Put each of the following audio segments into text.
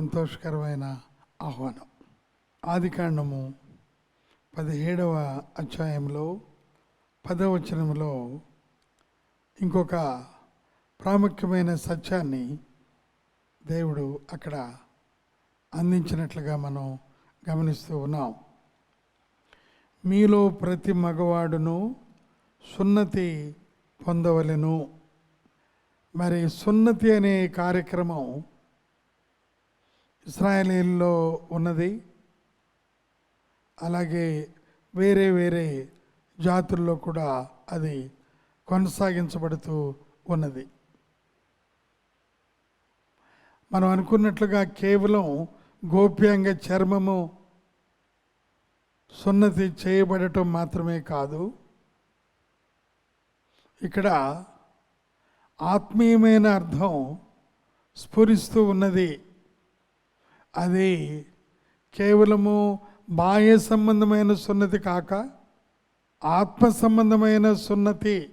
సంతోషకరమైన ఆహ్వానం. ఆదికాండము పదిహేడవ అధ్యాయంలో పదవచనంలో ఇంకొక ప్రాముఖ్యమైన సత్యాన్ని దేవుడు అక్కడ అందించినట్లుగా మనం గమనిస్తూ ఉన్నాం. మీలో ప్రతి మగవాడును సున్నతి పొందవలెను. మరి సున్నతి అనే కార్యక్రమం ఇస్రాయలీల్లో ఉన్నది. అలాగే వేరే వేరే జాతుల్లో కూడా అది కొనసాగించబడుతూ ఉన్నది. మనం అనుకున్నట్లుగా కేవలం గోప్యంగా చర్మము సున్నతి చేయబడటం మాత్రమే కాదు. ఇక్కడ ఆత్మీయమైన అర్థం స్ఫురిస్తూ ఉన్నది. అది కేవలము బాహ్య సంబంధమైన సున్నతి కాక ఆత్మ సంబంధమైన సున్నతి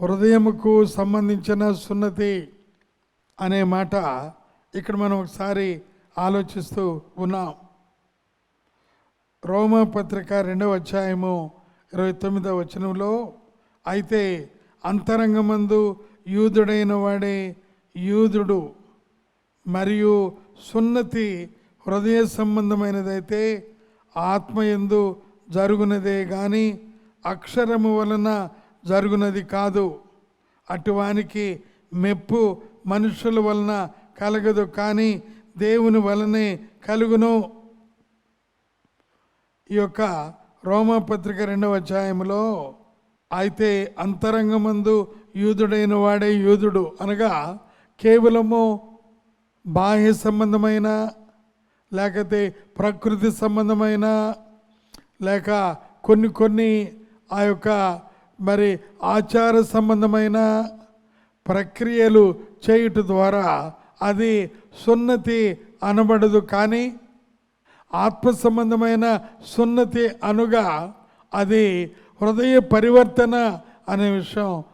హృదయముకు సంబంధించిన సున్నతి అనే మాట ఇక్కడ మనం ఒకసారి ఆలోచిస్తూ ఉన్నాం. రోమపత్రిక రెండవ అధ్యాయము ఇరవై తొమ్మిదవ వచనంలో అయితే అంతరంగమందు యూదుడైన వాడే యూదుడు. మరియు సున్నతి హృదయ సంబంధమైనదైతే ఆత్మయందు జరుగునదే గాని అక్షరము వలన జరుగునది కాదు. అటువానికి మెప్పు మనుషుల వలన కలగదు కానీ దేవుని వలనే కలుగును. ఈ యొక్క రోమపత్రిక రెండవ అధ్యాయంలో అయితే అంతరంగమందు యూదుడైన వాడే యూదుడు అనగా కేవలము బాహ్య సంబంధమైన లేకపోతే ప్రకృతి సంబంధమైన లేక కొన్ని కొన్ని ఆ యొక్క మరి ఆచార సంబంధమైన ప్రక్రియలు చేయుట ద్వారా అది సున్నతి అనబడదు కానీ ఆత్మ సంబంధమైన సున్నతి అనుగా అది హృదయ పరివర్తన అనే విషయం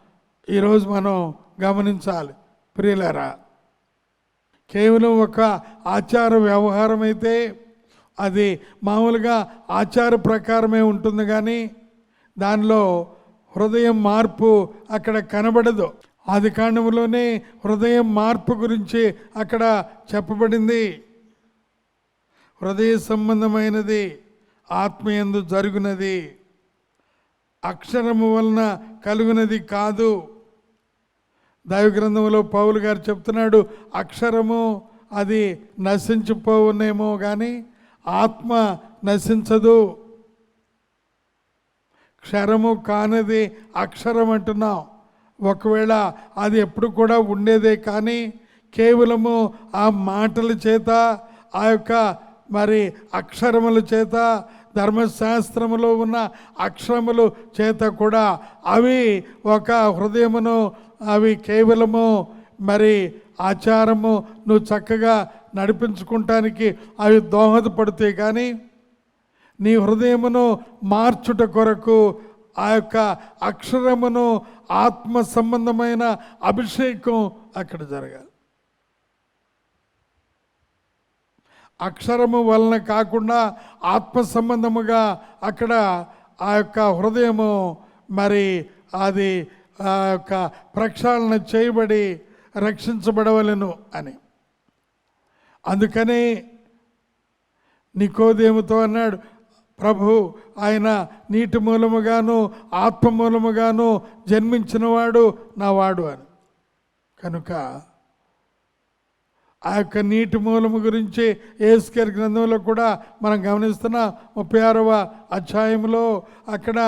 ఈరోజు మనం గమనించాలి. ప్రియులరా కేవలం ఒక ఆచార వ్యవహారం అయితే అది మామూలుగా ఆచార ప్రకారమే ఉంటుంది కానీ దానిలో హృదయం మార్పు అక్కడ కనబడదు. ఆది కాండంలోనే హృదయం మార్పు గురించి అక్కడ చెప్పబడింది. హృదయ సంబంధమైనది ఆత్మయందు జరుగునది. అక్షరము వలన కలుగునది కాదు. దైవ గ్రంథంలో పౌలు గారు చెప్తున్నాడు అక్షరము అది నశించిపోవునేమో కానీ ఆత్మ నశించదు. క్షరము కానిది అక్షరం అంటున్నాం. ఒకవేళ అది ఎప్పుడు కూడా ఉండేదే కానీ కేవలము ఆ మాటల చేత ఆ యొక్క మరి అక్షరముల చేత ధర్మశాస్త్రములో ఉన్న అక్షరములు చేత కూడా అవి ఒక హృదయమును అవి కేవలము మరి ఆచారము నువ్వు చక్కగా నడిపించుకుంటానికి అవి దోహదపడతాయి కానీ నీ హృదయమును మార్చుట కొరకు ఆ యొక్క అక్షరమును ఆత్మ సంబంధమైన అభిషేకం అక్కడ జరగాలి. అక్షరము వలన కాకుండా ఆత్మ సంబంధముగా అక్కడ ఆ యొక్క హృదయము మరి అది ఆ యొక్క ప్రక్షాళన చేయబడి రక్షించబడవలను అని. అందుకని నికోదేముతో అన్నాడు ప్రభు ఆయన నీటి మూలముగాను ఆత్మ మూలముగాను జన్మించినవాడు నా వాడు అని. కనుక ఆ యొక్క నీటి మూలము గురించి ఏస్కేర్ గ్రంథంలో కూడా మనం గమనిస్తున్న ముప్పై ఆరవ అధ్యాయంలో అక్కడ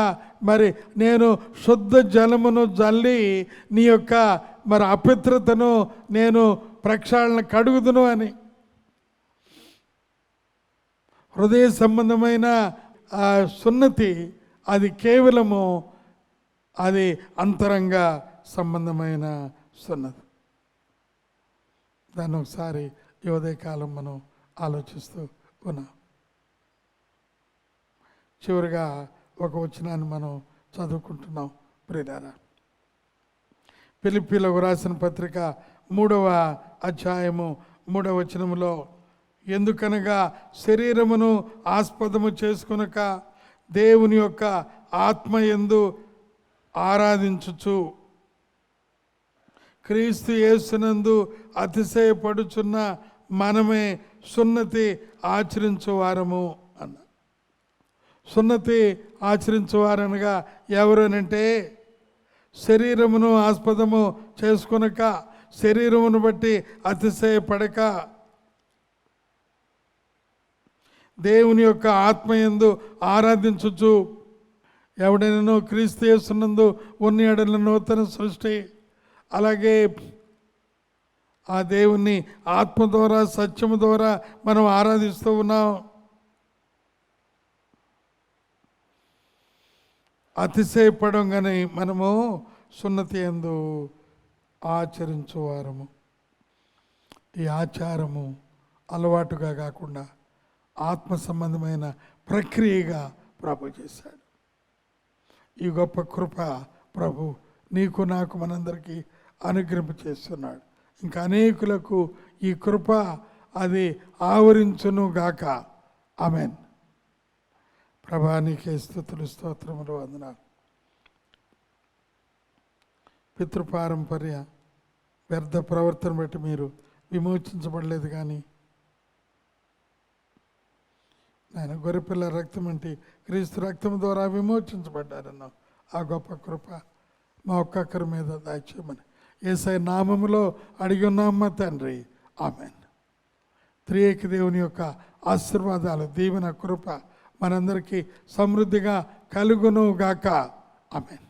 మరి నేను శుద్ధ జలమును జల్లి నీ యొక్క మరి అపిత్రతను నేను ప్రక్షాళన కడుగుదును అని. హృదయ సంబంధమైన ఆ సున్నతి అది కేవలము అది అంతరంగ సంబంధమైన సున్నతి. దాన్ని ఒకసారి యువదయకాలం మనం ఆలోచిస్తూ ఉన్నాం. చివరిగా ఒక వచనాన్ని మనం చదువుకుంటున్నాం ప్రియారా పిలిపిలకు రాసిన పత్రిక మూడవ అధ్యాయము మూడవ వచనములో ఎందుకనగా శరీరమును ఆస్పదము చేసుకునక దేవుని యొక్క ఆత్మ ఎందు ఆరాధించుచు క్రీస్తు యేసునందు అతిశయపడుచున్న మనమే సున్నతి ఆచరించువారము అన్న. సున్నతి ఆచరించువారనగా ఎవరనంటే శరీరమును ఆస్పదము చేసుకునక శరీరమును బట్టి అతిశయపడక. దేవుని యొక్క ఆత్మయందు ఆరాధించుచు ఎవడైనా క్రీస్తు యేసునందు ఉన్న ఎడల నూతన సృష్టి. అలాగే ఆ దేవుణ్ణి ఆత్మ ద్వారా సత్యము ద్వారా మనం ఆరాధిస్తూ ఉన్నాం. అతిశయపడం కానీ మనము సున్నతి ఎందు ఆచరించువారము. ఈ ఆచారము అలవాటుగా కాకుండా ఆత్మ సంబంధమైన ప్రక్రియగా ప్రభు చేశాడు. ఈ గొప్ప కృప ప్రభు నీకు నాకు మనందరికీ అనుగ్రహం చేస్తున్నాడు ఇంకా అనేకులకు ఈ కృప అది ఆవరించును గాక. ఆమెన్. ప్రభా స్థుతులు స్తోత్రములు వందనాలు. పితృపారంపర్య వ్యర్థ ప్రవర్తన బట్టి మీరు విమోచించబడలేదు కానీ ఆయన గొర్రెపిల్ల రక్తం అంటే క్రీస్తు రక్తం ద్వారా విమోచించబడ్డారన్నాం. ఆ గొప్ప కృప మా ఒక్కొక్కరి మీద దాచేయమని ఏసై నామములో అడిగి ఉన్నామా తండ్రి? ఆమెన్. త్రియేక దేవుని యొక్క ఆశీర్వాదాలు దీవెన కృప మనందరికీ సమృద్ధిగా కలుగును గాక ఆమెన్.